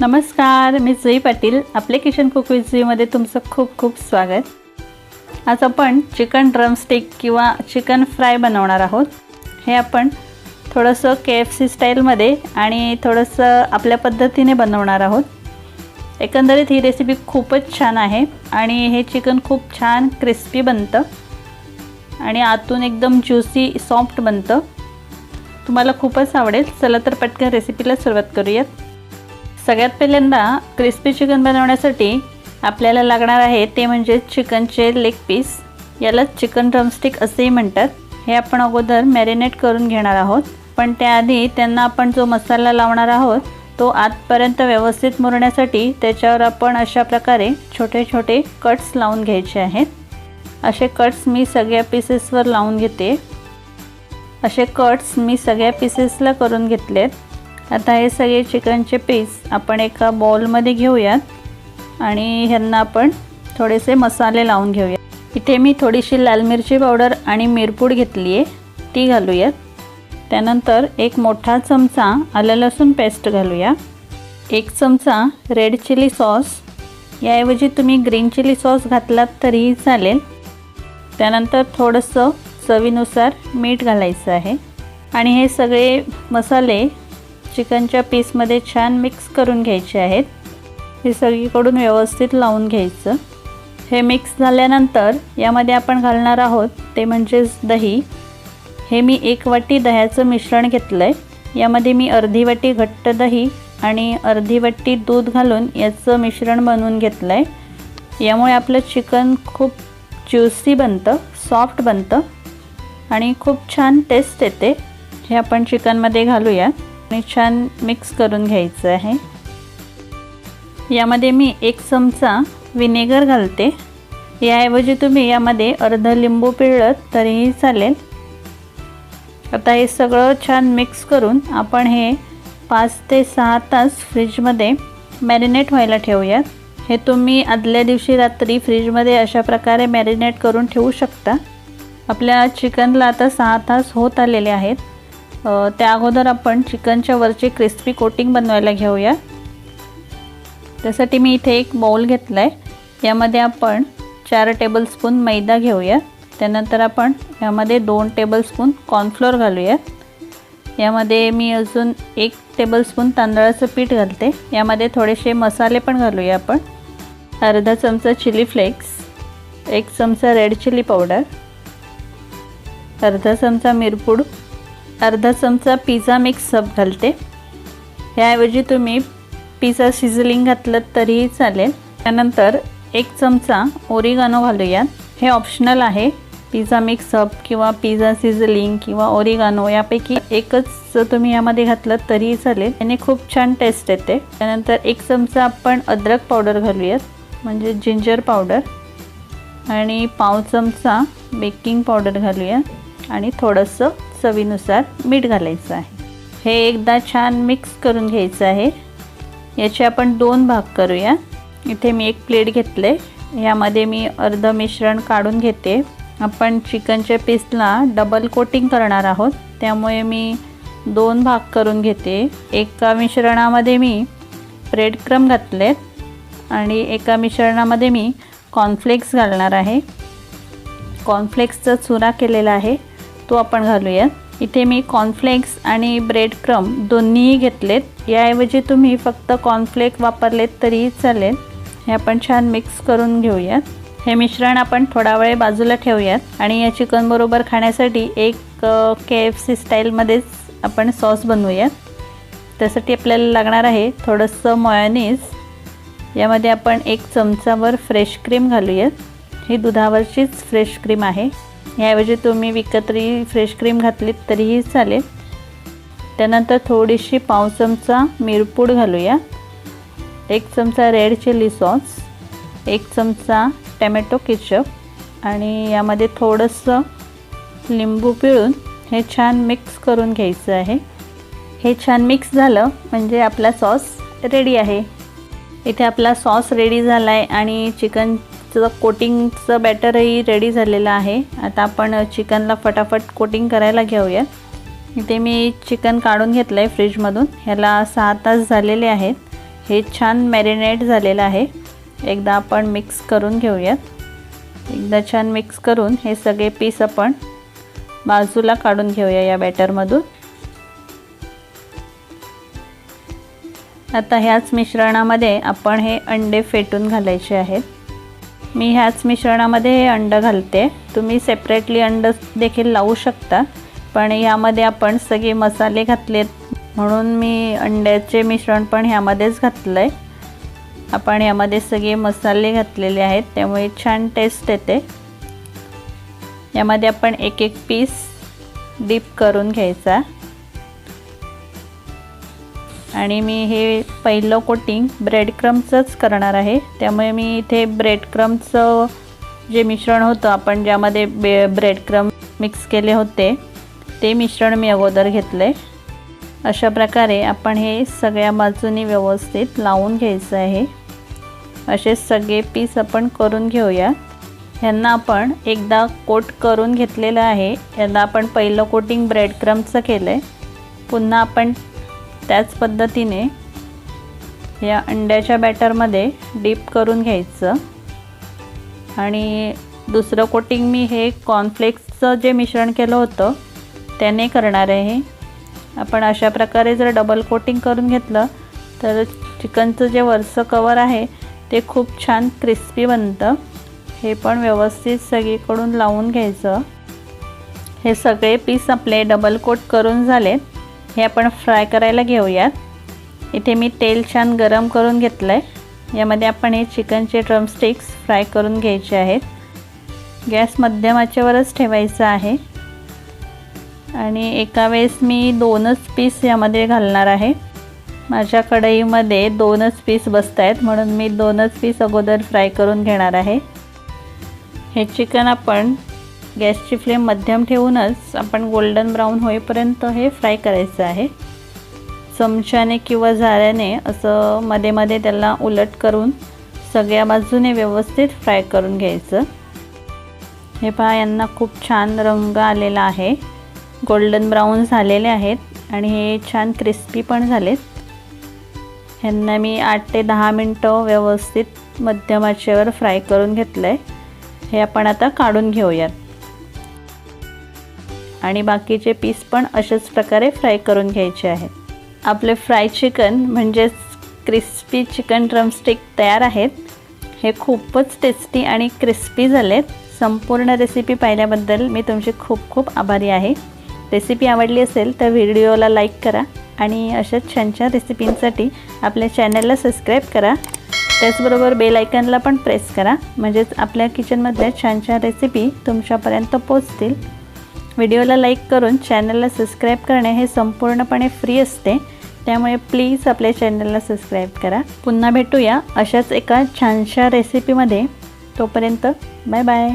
नमस्कार मी जुई पाटील आपले kitchen cook with जुईमध्ये तुमचं खूप खूप स्वागत. आज आपण चिकन ड्रमस्टिक किंवा चिकन फ्राय बनवणार आहोत. हे आपण थोडंसं के एफ सी स्टाईलमध्ये आणि थोडंसं आपल्या पद्धतीने बनवणार आहोत. एकंदरीत ही रेसिपी खूपच छान आहे आणि हे चिकन खूप छान क्रिस्पी बनतं. आणि आतून एकदम ज्युसी सॉफ्ट बनतं. तुम्हाला खूपच आवडेल चला तर पटकन रेसिपीला सुरुवात करूयात. सगळ्यात पहिल्यांदा क्रिस्पी चिकन बनवण्यासाठी आपल्याला लागणार आहे ते म्हणजे चिकनचे लेग पीस यालाच चिकन ड्रमस्टिक असेही म्हणतात. हे आपण अगोदर मॅरिनेट करून घेणार आहोत. पण त्याआधी त्यांना आपण जो मसाला लावणार आहोत तो आतपर्यंत व्यवस्थित मुरण्यासाठी त्याच्यावर आपण अशा प्रकारे छोटे छोटे कट्स लावून घ्यायचे आहेत. असे कट्स मी सगळ्या पीसेसवर लावून घेते. असे कट्स मी सगळ्या पीसेसला करून घेतलेत. आता हे सगळे चिकनचे पीस आपण एका बॉलमध्ये घेऊयात. आणि ह्यांना आपण थोडेसे मसाले लावून घेऊया इथे मी थोडीशी लाल मिरची पावडर आणि मिरपूड घेतली आहे. ती घालूयात. त्यानंतर एक मोठा चमचा आलं लसूण पेस्ट घालूया. एक चमचा रेड चिली सॉस. याऐवजी तुम्ही ग्रीन चिली सॉस घातलात तरीही चालेल. त्यानंतर थोडंसं चवीनुसार मीठ घालायचं आहे. आणि हे सगळे मसाले चिकनच्या पीसमध्ये छान मिक्स करून घ्यायचे आहेत. हे सगळीकडून व्यवस्थित लावून घ्यायचं. हे मिक्स झाल्यानंतर यामध्ये आपण घालणार आहोत ते म्हणजेच दही. हे मी एक वाटी दह्याचं मिश्रण घेतलं आहे यामध्ये मी अर्धी वाटी घट्ट दही आणि अर्धी वाटी दूध घालून याचं मिश्रण बनवून घेतलं आहे यामुळे आपलं चिकन खूप ज्युसी बनतं सॉफ्ट बनतं आणि खूप छान टेस्ट येते. हे आपण चिकनमध्ये घालूया. आणि छान मिक्स करून घ्यायचं आहे. यामध्ये मी एक चमचा विनेगर घालते. याऐवजी तुम्ही यामध्ये अर्ध लिंबू पिळलं तरीही चालेल. आता हे सगळं छान मिक्स करून आपण हे पाच ते सहा तास फ्रीजमध्ये मॅरिनेट व्हायला ठेवूयात. हे तुम्ही आदल्या दिवशी रात्री फ्रीजमध्ये अशा प्रकारे मॅरिनेट करून ठेवू शकता. आपल्या चिकनला आता सहा तास होत आलेले आहेत. त्या अगोदर आपण चिकनच्या वरची क्रिस्पी कोटिंग बनवायला घेऊया. त्यासाठी मी इथे एक बाउल घेतला आहे यामध्ये आपण चार टेबलस्पून मैदा घेऊया. त्यानंतर आपण यामध्ये दोन टेबलस्पून कॉर्नफ्लोअर घालूया. यामध्ये मी अजून एक टेबलस्पून तांदळाचं पीठ घालते. यामध्ये थोडेसे मसाले पण घालूया आपण. अर्धा चमचा चिली फ्लेक्स एक चमचा रेड चिली पावडर अर्धा चमचा मिरपूड अर्धा चमचा पिझ्झा मिक्स सब घालते. ह्याऐवजी तुम्ही पिझ्झा शिजलिंग घातलं तरीही चालेल. त्यानंतर एक चमचा ओरिगानो घालूयात. हे ऑप्शनल आहे. पिझ्झा मिक्स अप किंवा पिझ्झा सिझलिंग किंवा ओरिगानो यापैकी एकच तुम्ही यामध्ये घातलं तरीही चालेल. याने खूप छान टेस्ट येते. त्यानंतर एक चमचा आपण अद्रक पावडर घालूयात. म्हणजे जिंजर पावडर आणि पाव चमचा बेकिंग पावडर घालूया आणि थोडंसं चवीनुसार मीठ घालायचं आहे. हे एकदा छान मिक्स करून घ्यायचं आहे. याचे आपण दोन भाग करूया. इथे मी एक प्लेट घेतले. यामध्ये मी अर्ध मिश्रण काढून घेते. आपण चिकनच्या पीसला डबल कोटिंग करणार आहोत. त्यामुळे मी दोन भाग करून घेते. एका मिश्रणामध्ये मी ब्रेड क्रम घातलेत आणि एका मिश्रणामध्ये मी कॉर्नफ्लेक्स घालणार आहे. कॉर्नफ्लेक्सचा चुरा केलेला आहे. तो आपण घालूयात इथे मी कॉर्नफ्लेक्स आणि ब्रेड क्रम दोन्हीही घेतलेत. याऐवजी तुम्ही फक्त कॉर्नफ्लेक वापरलेत तरीही चालेल. हे आपण छान मिक्स करून घेऊयात हे मिश्रण आपण थोडा वेळ बाजूला ठेवूयात आणि या चिकनबरोबर खाण्यासाठी एक के एफ सी स्टाईलमध्येच आपण सॉस बनवूयात त्यासाठी आपल्याला लागणार आहे थोडंसं मॉयनीज यामध्ये आपण एक चमचावर फ्रेश क्रीम घालूयात ही दुधावरचीच फ्रेश क्रीम आहे. याऐवजी तुम्ही विकत्री फ्रेश क्रीम घातलीत तरीही चालेल. त्यानंतर थोडीशी पाव चमचा मिरपूड घालूया. एक चमचा रेड चिली सॉस एक चमचा टॅमॅटो केचप आणि यामध्ये थोडंसं लिंबू पिळून हे छान मिक्स करून घ्यायचं आहे. हे छान मिक्स झालं म्हणजे आपला सॉस रेडी आहे. इथे आपला सॉस रेडी झाला आहे आणि चिकन त्याचं कोटिंगचं बॅटरही रेडी झालेलं आहे. आता आपण चिकनला फटाफट कोटिंग करायला घेऊया. इथे मी चिकन काढून घेतलं आहे फ्रीजमधून. ह्याला सहा तास झालेले आहेत. हे छान मॅरिनेट झालेलं आहे. एकदा आपण मिक्स करून घेऊयात. एकदा छान मिक्स करून हे सगळे पीस आपण बाजूला काढून घेऊया या बॅटरमधून आता ह्याच मिश्रणामध्ये आपण हे अंडे फेटून घालायचे आहेत. मी ह्याच मिश्रणामध्ये हे अंडं घालते. तुम्ही सेपरेटली अंडं देखील लावू शकता. पण ह्यामध्ये आपण सगळे मसाले घातलेत म्हणून मी अंड्याचे मिश्रण पण ह्यामध्येच घातलं आहे आपण यामध्ये सगळे मसाले घातलेले आहेत त्यामुळे छान टेस्ट येते. यामध्ये आपण एक एक पीस डीप करून घ्यायचा. आणि मी हे पहिलं कोटिंग ब्रेड क्रमचंच करणार आहे. त्यामुळे मी इथे ब्रेड क्रमचं जे मिश्रण होतं आपण ज्यामध्ये बे ब्रेड क्रम मिक्स केले होते ते मिश्रण मी अगोदर घेतलं. आहे अशा प्रकारे आपण हे सगळ्या बाजूनी व्यवस्थित लावून घ्यायचं आहे. असे सगळे पीस आपण करून घेऊया. ह्यांना आपण एकदा कोट करून घेतलेलं आहे. यांना आपण पहिलं कोटिंग ब्रेड क्रमचं केलं आहे पुन्हा आपण त्याच पद्धतीने या अंड्याच्या बॅटरमध्ये डीप करून घ्यायचं. आणि दुसरं कोटिंग मी हे कॉर्नफ्लेक्सचं जे मिश्रण केलं होतं त्याने करणार आहे आपण अशा प्रकारे जर डबल कोटिंग करून घेतलं तर चिकनचं जे वरचं कवर आहे ते खूप छान क्रिस्पी बनतं. हे पण व्यवस्थित सगळीकडून लावून घ्यायचं. हे सगळे पीस आपले डबल कोट करून झालेत. हे आपण फ्राय करायला घेऊयात. इथे मी तेल छान गरम करून घेतलं आहे यामध्ये आपण हे चिकनचे ड्रमस्टिक्स फ्राय करून घ्यायचे आहेत. गॅस मध्यमाच्यावरच ठेवायचा आहे. आणि एका वेळेस मी दोनच पीस यामध्ये घालणार आहे. माझ्या कढईमध्ये दोनच पीस बसत आहेत म्हणून मी दोनच पीस अगोदर फ्राय करून घेणार आहे. हे चिकन आपण गॅसची फ्लेम मध्यम ठेवूनच आपण गोल्डन ब्राऊन होईपर्यंत हे फ्राय करायचं आहे. चमच्याने किंवा झाऱ्याने असं मध्ये मध्ये त्याला उलट करून सगळ्या बाजूने व्यवस्थित फ्राय करून घ्यायचं. हे पहा यांना खूप छान रंग आलेला आहे. गोल्डन ब्राऊन झालेले आहेत आणि हे छान क्रिस्पी पण झालेत. ह्यांना मी आठ ते दहा मिनटं व्यवस्थित मध्यमाचेवर फ्राय करून घेतलं आहे हे आपण आता काढून घेऊयात. आणि बाकीचे पीस पण अशाच प्रकारे फ्राय करून घ्यायचे आहेत. आपले फ्राय चिकन म्हणजेच क्रिस्पी चिकन ड्रमस्टिक तयार आहेत. हे खूपच टेस्टी आणि क्रिस्पी झालेत. संपूर्ण रेसिपी पाहिल्याबद्दल मी तुमची खूप खूप आभारी आहे. रेसिपी आवडली असेल तर व्हिडिओला लाईक करा आणि अशाच छान छान रेसिपींसाठी आपल्या चॅनलला सबस्क्राईब करा. त्याचबरोबर बेल आयकनला पण प्रेस करा. म्हणजेच आपल्या किचनमधल्या छान छान रेसिपी तुमच्यापर्यंत पोचतील व्हिडिओला लाईक करून चॅनलला सबस्क्राईब करणे हे संपूर्णपणे फ्री असते. त्यामुळे प्लीज आपल्या चॅनलला सबस्क्राईब करा. पुन्हा भेटूया अशाच एका छानशा रेसिपीमध्ये. तोपर्यंत बाय बाय.